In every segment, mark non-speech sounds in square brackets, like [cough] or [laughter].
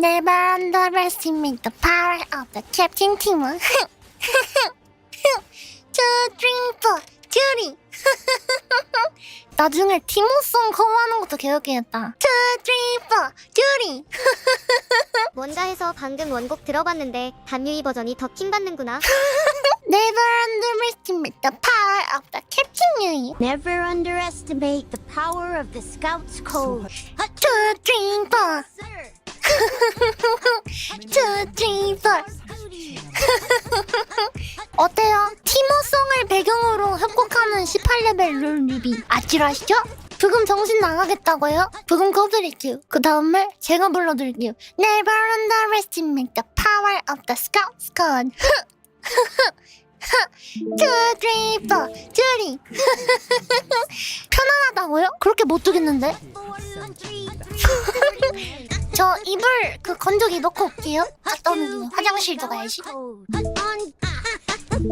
Never underestimate the power of the Captain Timo. to drink for Julie. 나중에 티모송 커버하는 것도 개웃기겠다. To drink for Julie. 원가에서 방금 원곡 들어봤는데 단유이 버전이 더 킹받는구나. Never underestimate the power of the Captain Yui. Never underestimate the power of the Scout's code. To drink for. 2, 3, 4 어때요? 티모송을 배경으로 협곡하는 18레벨 롤 뉴비 아찔하시죠? 부금 정신 나가겠다고요? 부금 꺼드릴게요 그 다음날 제가 불러드릴게요 Never underestimate the power of the scout scout 2, 3, 4 2, 3 편안하다고요? 그렇게 못 두겠는데? [laughs] 저 이불 그 건조기 넣고 올게요. 갔다 오는 김에 화장실 도 가야지. On,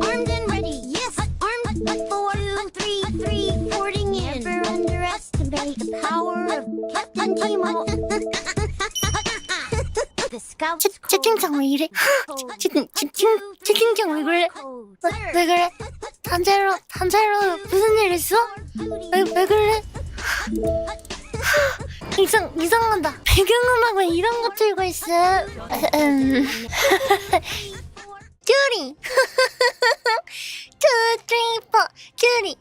armed and ready. Yes, armed. Four, two, three, three, porting in. Never underestimate the power of Captain Timo. the Scouts 채, 채팅창 왜 이래? 채팅, 채팅, 채팅창 왜 그래? 왜, 왜 그래? 단체로, 단체로 무슨 일 있어? 왜, 왜 그래? 이상, 이상하다. 배경음악 왜 이런 거 틀고 있어? 음. 큐리! 투, 쓰리, 포, 큐리!